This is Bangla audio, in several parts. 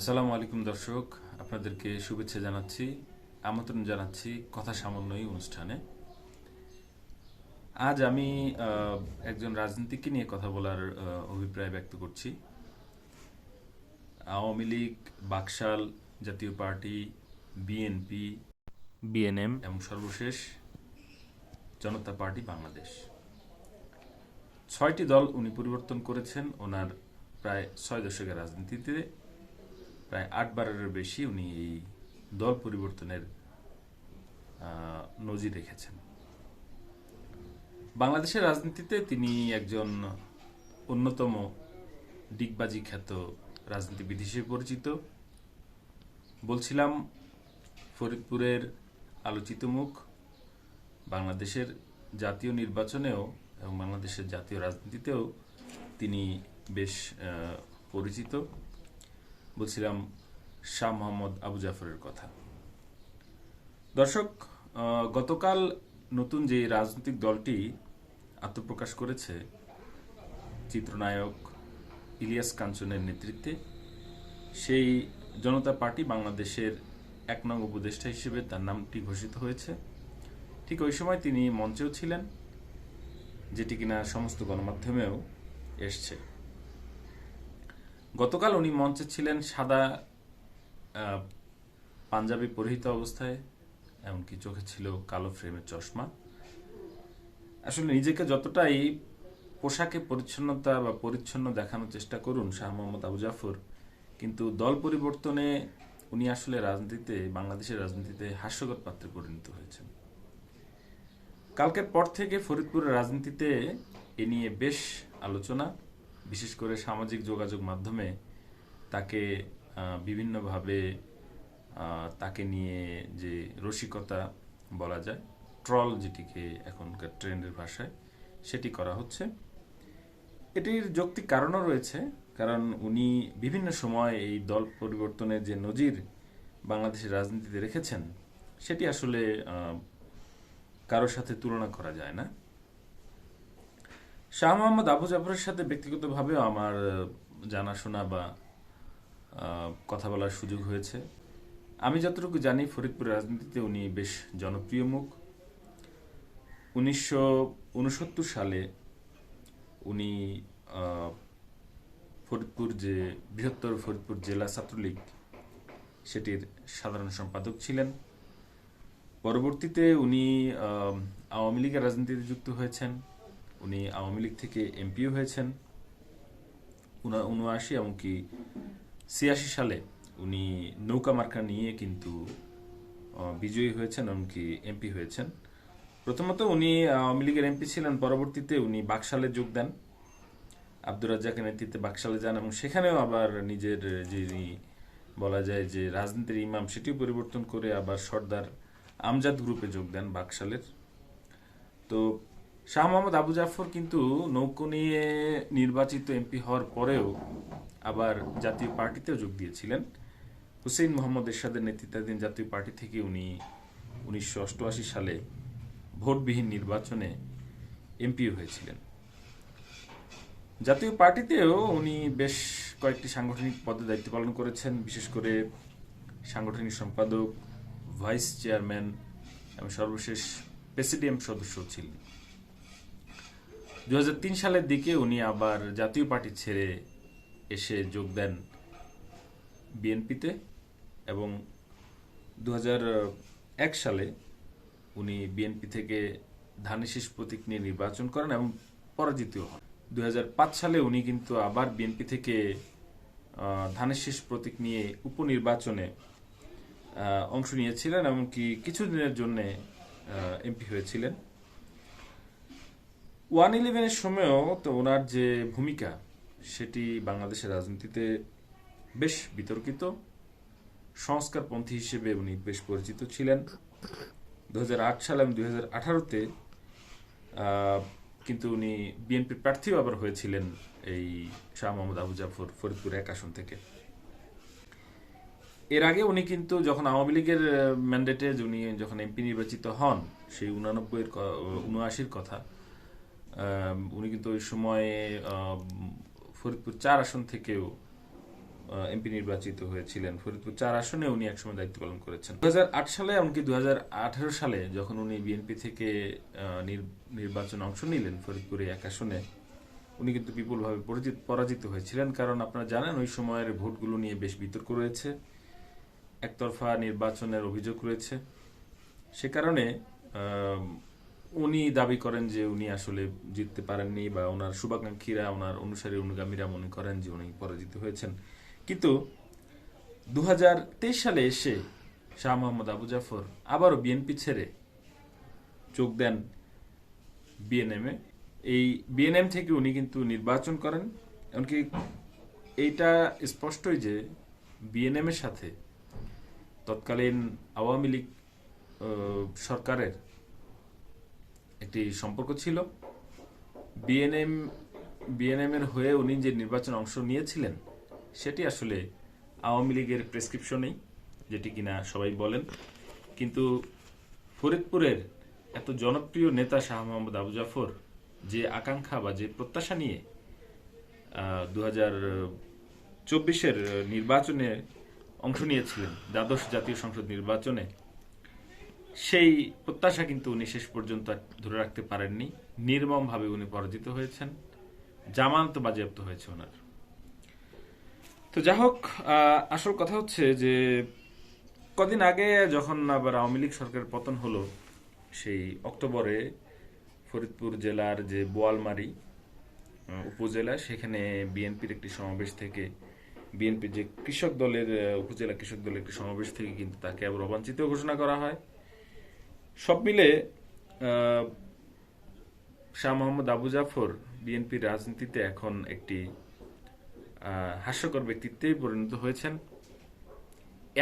আসসালামু আলাইকুম দর্শক আপনাদেরকে শুভেচ্ছা জানাচ্ছি আমন্ত্রণ জানাচ্ছি কথা সামান্যই অনুষ্ঠানে। আজ আমি একজন রাজনীতিককে নিয়ে কথা বলার অভিপ্রায় ব্যক্ত করছি। আওয়ামী লীগ বাকশাল জাতীয় পার্টি বিএনপি বিএনএম এবং সর্বশেষ জনতা পার্টি বাংলাদেশ। ছয়টি দল উনি পরিবর্তন করেছেন ওনার প্রায় ছয় দশকের রাজনীতিতে। প্রায় আটবারের বেশি উনি এই দল পরিবর্তনের নজির রেখেছেন। বাংলাদেশের রাজনীতিতে তিনি একজন অন্যতম ডিগবাজি খ্যাত রাজনীতিবিদ হিসেবে পরিচিত। বলছিলাম, ফরিদপুরের আলোচিত মুখ বাংলাদেশের জাতীয় নির্বাচনেও এবং বাংলাদেশের জাতীয় রাজনীতিতেও তিনি বেশ পরিচিত। বলছিলাম শাহ মোহাম্মদ আবু জাফরের কথা। দর্শক গতকাল নতুন যে রাজনৈতিক দলটি আত্মপ্রকাশ করেছে, চিত্রনায়ক ইলিয়াস কাঞ্চনের নেতৃত্বে, সেই জনতা পার্টি বাংলাদেশের এক নং উপদেষ্টা হিসেবে তার নামটি ঘোষিত হয়েছে। ঠিক ওই সময় তিনি মঞ্চেও ছিলেন, যেটি কিনা সমস্ত গণমাধ্যমেও এসছে। গতকাল উনি মঞ্চে ছিলেন সাদা পাঞ্জাবি পরিহিত অবস্থায়, এমনকি চোখে ছিল কালো ফ্রেমের চশমা। আসলে নিজেকে যতটাই পোশাকে পরিচ্ছন্নতা বা পরিচ্ছন্ন দেখানোর চেষ্টা করুন শাহ মোহাম্মদ আবু জাফর, কিন্তু দল পরিবর্তনে উনি আসলে রাজনীতিতে, বাংলাদেশের রাজনীতিতে হাস্যকর পাত্রে পরিণত হয়েছেন। কালকের পর থেকে ফরিদপুরের রাজনীতিতে এ নিয়ে বেশ আলোচনা। বিশেষ করে সামাজিক যোগাযোগ মাধ্যমে তাকে বিভিন্নভাবে তাকে নিয়ে যে রসিকতা বলা যায়, ট্রল যেটিকে এখনকার ট্রেন্ডের ভাষায়, সেটি করা হচ্ছে। এটির যৌক্তিক কারণও রয়েছে, কারণ উনি বিভিন্ন সময় এই দল পরিবর্তনের যে নজির বাংলাদেশের রাজনীতিতে রেখেছেন, সেটি আসলে কারোর সাথে তুলনা করা যায় না। শাহ মোহাম্মদ আবু জাফরের সাথে ব্যক্তিগতভাবে আমার জানাশোনা বা কথা বলার সুযোগ হয়েছে। আমি যতটুকু জানি ফরিদপুরের রাজনীতিতে উনি বেশ জনপ্রিয় মুখ। উনিশশো উনসত্তর সালে উনি ফরিদপুর যে, বৃহত্তর ফরিদপুর জেলা ছাত্রলীগ, সেটির সাধারণ সম্পাদক ছিলেন। পরবর্তীতে উনি আওয়ামী লীগের রাজনীতিতে যুক্ত হয়েছেন। উনি আওয়ামী লীগ থেকে এমপিও হয়েছেন। উনা- উনআশি এমনকি ছিয়াশি সালে উনি নৌকা মার্কা নিয়ে কিন্তু বিজয়ী হয়েছেন এমনকি এমপি হয়েছেন। প্রথমত উনি আওয়ামী লীগের এমপি ছিলেন, পরবর্তীতে উনি বাকশালে যোগ দেন। আব্দুর রাজ্জাকের নেতৃত্বে বাকশালে যান এবং সেখানেও আবার নিজের যিনি বলা যায় যে রাজনীতির ইমাম, সেটিও পরিবর্তন করে আবার সর্দার আমজাদ গ্রুপে যোগ দেন বাকশালের। তো শাহ মোহাম্মদ আবু জাফর কিন্তু নৌকো নিয়ে নির্বাচিত এমপি হওয়ার পরেও আবার জাতীয় পার্টিতেও যোগ দিয়েছিলেন। হুসেইন মোহাম্মদ এরশাদের নেতৃত্বাধীন জাতীয় পার্টি থেকে উনি উনিশশো অষ্টআশি সালে ভোটবিহীন নির্বাচনে এমপি হয়েছিলেন। জাতীয় পার্টিতেও উনি বেশ কয়েকটি সাংগঠনিক পদে দায়িত্ব পালন করেছেন, বিশেষ করে সাংগঠনিক সম্পাদক, ভাইস চেয়ারম্যান এবং সর্বশেষ প্রেসিডিয়াম সদস্য ছিলেন। দু হাজার তিন সালের দিকে উনি আবার জাতীয় পার্টি ছেড়ে এসে যোগ দেন বিএনপিতে এবং দু হাজার এক সালে উনি বিএনপি থেকে ধানের প্রতীক নিয়ে নির্বাচন করেন এবং পরাজিত হন। দু হাজার পাঁচ সালে উনি কিন্তু আবার বিএনপি থেকে শীষ প্রতীক নিয়ে উপনির্বাচনে অংশ নিয়েছিলেন এমনকি কিছুদিনের জন্য এমপি হয়েছিলেন। ওয়ান ইলেভেনের সময়ও তো ওনার যে ভূমিকা, সেটি বাংলাদেশের রাজনীতিতে বেশ বিতর্কিত। সংস্কারপন্থী হিসেবে উনি বেশ পরিচিত ছিলেন। দু সাল এবং দু হাজার আঠারোতে কিন্তু উনি বিএনপির প্রার্থীও আবার হয়েছিলেন এই শাহ মোহাম্মদ আবু জাফর ফরিদপুর এক আসন থেকে। এর আগে উনি কিন্তু যখন আওয়ামী লীগের ম্যান্ডেটে উনি যখন এমপি নির্বাচিত হন, সেই উনানব্বই উনআশির কথা উনি কিন্তু ওই সময়ে ফরিদপুর চার আসন থেকেও এমপি নির্বাচিত হয়েছিলেন। ফরিদপুর চার আসনে উনি একসময় দায়িত্ব পালন করেছেন। দু হাজার আট সালে এমনকি দু হাজার আঠারো সালে যখন উনি বিএনপি থেকে আহ, নির- অংশ নিলেন ফরিদপুরে এক আসনে উনি কিন্তু বিপুলভাবে পরাজিত- হয়েছিলেন। কারণ আপনারা জানেন ওই সময়ের ভোটগুলো নিয়ে বেশ বিতর্ক রয়েছে। একতরফা নির্বাচনের অভিযোগ রয়েছে। সে কারণে উনি দাবি করেন যে উনি আসলে জিততে পারেননি বা ওনার শুভাকাঙ্ক্ষীরা, ওনার অনুসারী অনুগামীরা মনে করেন যে উনি পরাজিত হয়েছেন। কিন্তু দু হাজার তেইশ সালে এসে শাহ মোহাম্মদ আবু জাফর আবারও বিএনপি ছেড়ে যোগ দেন বিএনএম এই বিএনএম থেকে উনি কিন্তু নির্বাচন করেন। এমনকি এইটা স্পষ্টই যে বিএনএম এর সাথে তৎকালীন আওয়ামী লীগ সরকারের একটি সম্পর্ক ছিল। বিএনএম বিএনএম এর হয়ে উনি যে নির্বাচনে অংশ নিয়েছিলেন, সেটি আসলে আওয়ামী লীগের প্রেসক্রিপশনেই যেটি কিনা সবাই বলেন। কিন্তু ফরিদপুরের এত জনপ্রিয় নেতা শাহ মোহাম্মদ আবু জাফর যে আকাঙ্ক্ষা বা যে প্রত্যাশা নিয়ে দু হাজার চব্বিশের নির্বাচনে অংশ নিয়েছিলেন, দ্বাদশ জাতীয় সংসদ নির্বাচনে সেই প্রত্যাশা কিন্তু উনি শেষ পর্যন্ত ধরে রাখতে পারেননি। নির্মমভাবে উনি পরাজিত হয়েছেন। জামানত বাজেয়াপ্ত হয়েছে ওনার। তো যা হোক আসল কথা হচ্ছে যে কদিন আগে যখন আবার আওয়ামী লীগ সরকারের পতন হলো, সেই অক্টোবরে ফরিদপুর জেলার যে বোয়ালমারি উপজেলা, সেখানে বিএনপির একটি সমাবেশ থেকে, বিএনপির যে কৃষক দলের উপজেলা কৃষক দলের একটি সমাবেশ থেকে কিন্তু তাকে আবার অবাঞ্ছিত ঘোষণা করা হয়। সব মিলে শাহ মোহাম্মদ আবু জাফর বিএনপির রাজনীতিতে এখন একটি হাস্যকর ব্যক্তিত্বে পরিণত হয়েছেন।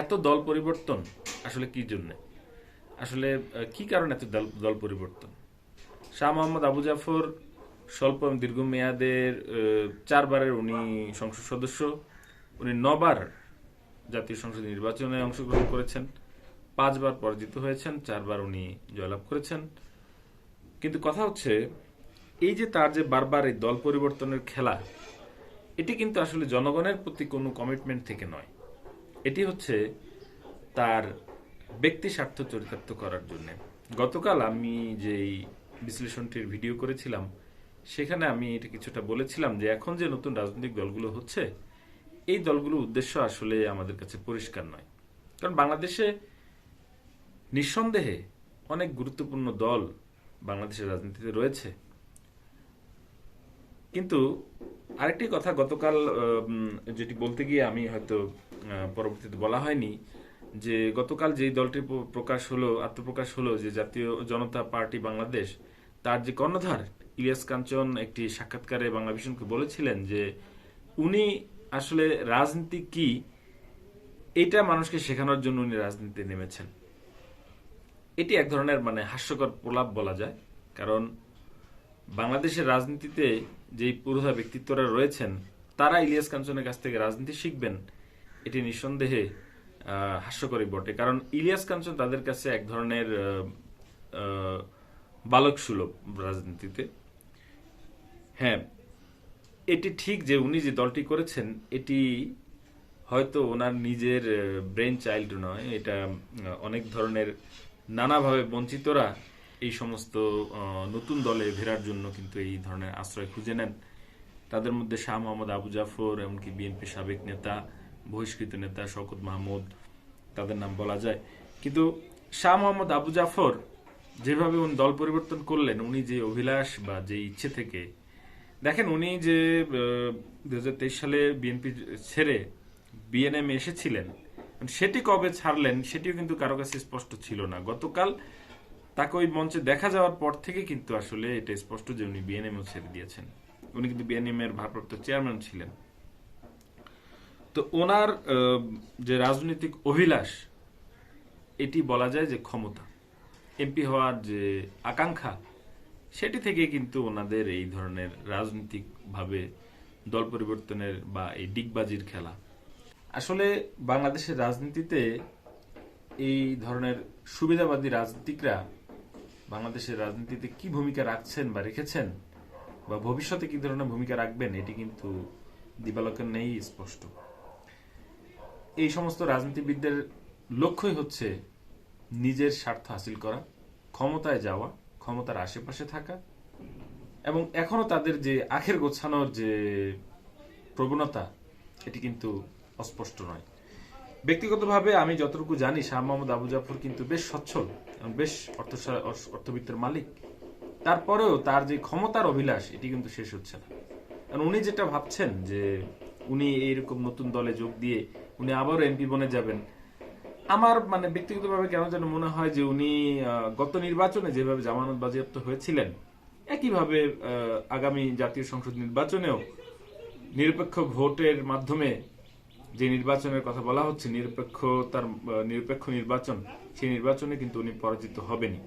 এত দল পরিবর্তন আসলে কি জন্য? আসলে কি কারণে এত দল দল পরিবর্তন? শাহ মোহাম্মদ আবু জাফর স্বল্প এবং দীর্ঘমেয়াদের চারবারের উনি সংসদ সদস্য। উনি নবার জাতীয় সংসদ নির্বাচনে অংশগ্রহণ করেছেন। পাঁচবার পরাজিত হয়েছেন, চারবার উনি জয়লাভ করেছেন। কিন্তু কথা হচ্ছে, এই যে তার যে বারবার এই দল পরিবর্তনের খেলা, এটি কিন্তু আসলে জনগণের প্রতি কোনো কমিটমেন্ট থেকে নয়। এটি হচ্ছে তার ব্যক্তি স্বার্থ চরিতার্থ করার জন্য। গতকাল আমি যেই বিশ্লেষণটির ভিডিও করেছিলাম, সেখানে আমি এটা কিছুটা বলেছিলাম যে এখন যে নতুন রাজনৈতিক দলগুলো হচ্ছে, এই দলগুলোর উদ্দেশ্য আসলে আমাদের কাছে পরিষ্কার নয়। কারণ বাংলাদেশে নিঃসন্দেহে অনেক গুরুত্বপূর্ণ দল বাংলাদেশের রাজনীতিতে রয়েছে। কিন্তু আরেকটি কথা গতকাল যেটি বলতে গিয়ে আমি হয়তো পরবর্তীতে বলা হয়নি, যে গতকাল যেই দলটি প্রকাশ হলো, আত্মপ্রকাশ হলো যে জাতীয় জনতা পার্টি বাংলাদেশ, তার যে কর্ণধার ইলিয়াস কাঞ্চন একটি সাক্ষাৎকারে বাংলা বলেছিলেন যে উনি আসলে রাজনীতি কি এটা মানুষকে শেখানোর জন্য উনি রাজনীতিতে নেমেছেন। এটি এক ধরনের মানে হাস্যকর প্রলাপ বলা যায়। কারণ বাংলাদেশের রাজনীতিতে যেই পুরোধা ব্যক্তিত্বরা রয়েছেন তারা ইলিয়াস কাঞ্চনের কাছ থেকে রাজনীতি শিখবেন এটি নিঃসন্দেহে আহ, হাস্যকরই বটে। কারণ ইলিয়াস কাঞ্চন তাদের কাছে এক ধরনের বালক সুলভ রাজনীতিতে। হ্যাঁ এটি ঠিক যে উনি যে দলটি করেছেন এটি হয়তো ওনার নিজের ব্রেন চাইল্ড নয় এটা অনেক ধরনের নানাভাবে বঞ্চিতরা এই সমস্ত নতুন দলে ফেরার জন্য কিন্তু এই ধরনের আশ্রয় খুঁজে নেন। তাদের মধ্যে শাহ মোহাম্মদ আবু জাফর, এমনকি বিএনপি সাবেক নেতা, বহিষ্কৃত নেতা শওকত মাহমুদ, তাদের নাম বলা যায়। কিন্তু শাহ মোহাম্মদ আবু জাফর যেভাবে উনি দল পরিবর্তন করলেন, উনি যে অভিলাষ বা যে ইচ্ছে থেকে, দেখেন উনি যে দু হাজার তেইশ সালে বিএনপি ছেড়ে বিএনএম এসেছিলেন সেটি কবে ছাড়লেন সেটিও কিন্তু কারও কাছে স্পষ্ট ছিল না। গতকাল তাকে ওই মঞ্চে দেখা যাওয়ার পর থেকে কিন্তু আসলে এটা স্পষ্ট যে উনি বিএনএম ছেড়ে দিয়েছেন। উনি কিন্তু বিএনএম এর ভারপ্রাপ্ত চেয়ারম্যান ছিলেন। তো ওনার যে রাজনৈতিক অভিলাষ, এটি বলা যায় যে ক্ষমতা। এমপি হওয়ার যে আকাঙ্ক্ষা, সেটি থেকে কিন্তু ওনাদের এই ধরনের রাজনৈতিকভাবে দল পরিবর্তনের বা এই ডিগবাজির খেলা আসলে বাংলাদেশের রাজনীতিতে এই ধরনের সুবিধাবাদী রাজনীতিকরা বাংলাদেশের রাজনীতিতে কি ভূমিকা রাখছেন বা রেখেছেন বা ভবিষ্যতে কি ধরনের ভূমিকা রাখবেন, এটি কিন্তু দিবালকের নেই স্পষ্ট। এই সমস্ত রাজনীতিবিদদের লক্ষ্যই হচ্ছে নিজের স্বার্থ হাসিল করা, ক্ষমতায় যাওয়া, ক্ষমতার আশেপাশে থাকা এবং এখনও তাদের যে আখের গোছানোর যে প্রবণতা, এটি কিন্তু অস্পষ্ট নয়। ব্যক্তিগতভাবে আমি যতটুকু জানি, শাহ মোহাম্মদ আবু জাফর কিন্তু বেশ সচ্ছল এবং বেশ অর্থ অর্থবিত্তের মালিক। তারপরেও তার যে ক্ষমতার অভিলাষ, এটি কিন্তু শেষ হচ্ছে না। কারণ উনি যেটা ভাবছেন যে উনি এইরকম নতুন দলে যোগ দিয়ে উনি আবারও এমপি বনে যাবেন, আমার মানে ব্যক্তিগতভাবে কেন যেন মনে হয় যে উনি গত নির্বাচনে যেভাবে জামানত বাজেয়াপ্ত হয়েছিলেন, একইভাবে আগামী জাতীয় সংসদ নির্বাচনেও নিরপেক্ষ ভোটের মাধ্যমে যে নির্বাচনের কথা বলা হচ্ছে, নিরপেক্ষ তার নিরপেক্ষ নির্বাচন, সেই নির্বাচনে কিন্তু উনি পরাজিত হবেনই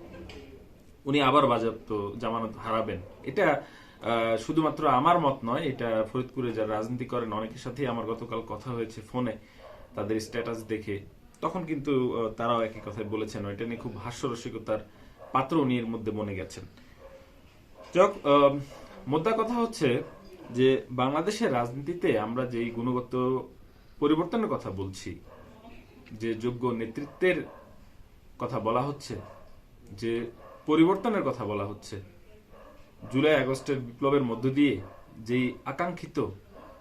উনি আবার বাজেয়াপ্ত জামানত হারাবেন। এটা শুধুমাত্র আমার মত নয়, এটা ফরিদপুরে যারা রাজনীতি করেন, অনেকের সাথেই আমার গতকাল কথা হয়েছে ফোনে, তাদের স্ট্যাটাস দেখে। তখন কিন্তু তারাও একই কথাই বলেছেন, এটা নিয়ে খুব হাস্যরসিকতার পাত্র উনি এর মধ্যে বনে গেছেন। যাক মোদ্দা কথা হচ্ছে যে, বাংলাদেশের রাজনীতিতে আমরা যেই গুণগত পরিবর্তনের কথা বলছি, যে যোগ্য নেতৃত্বের কথা বলা হচ্ছে, যে পরিবর্তনের কথা বলা হচ্ছে। জুলাই আগস্টের বিপ্লবের মধ্য দিয়ে যেই আকাঙ্ক্ষিত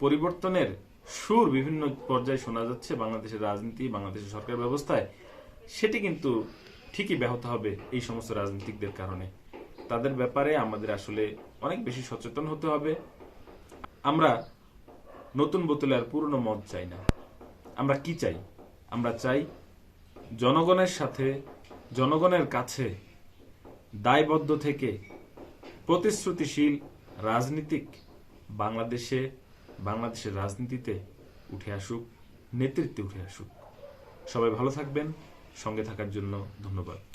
পরিবর্তনের সুর বিভিন্ন পর্যায়ে শোনা যাচ্ছে, বাংলাদেশের রাজনীতি, বাংলাদেশের সরকার ব্যবস্থায়, সেটি কিন্তু ঠিকই ব্যাহত হবে এই সমস্ত রাজনীতিকদের কারণে। তাদের ব্যাপারে আমাদের আসলে অনেক বেশি সচেতন হতে হবে। আমরা নতুন বোতলে আর পুরনো মদ চাই না। আমরা কি চাই? আমরা চাই জনগণের সাথে, জনগণের কাছে দায়বদ্ধ থেকে প্রতিশ্রুতিশীল রাজনীতিক বাংলাদেশে, বাংলাদেশের রাজনীতিতে উঠে আসুক, নেতৃত্বে উঠে আসুক। সবাই ভালো থাকবেন। সঙ্গে থাকার জন্য ধন্যবাদ।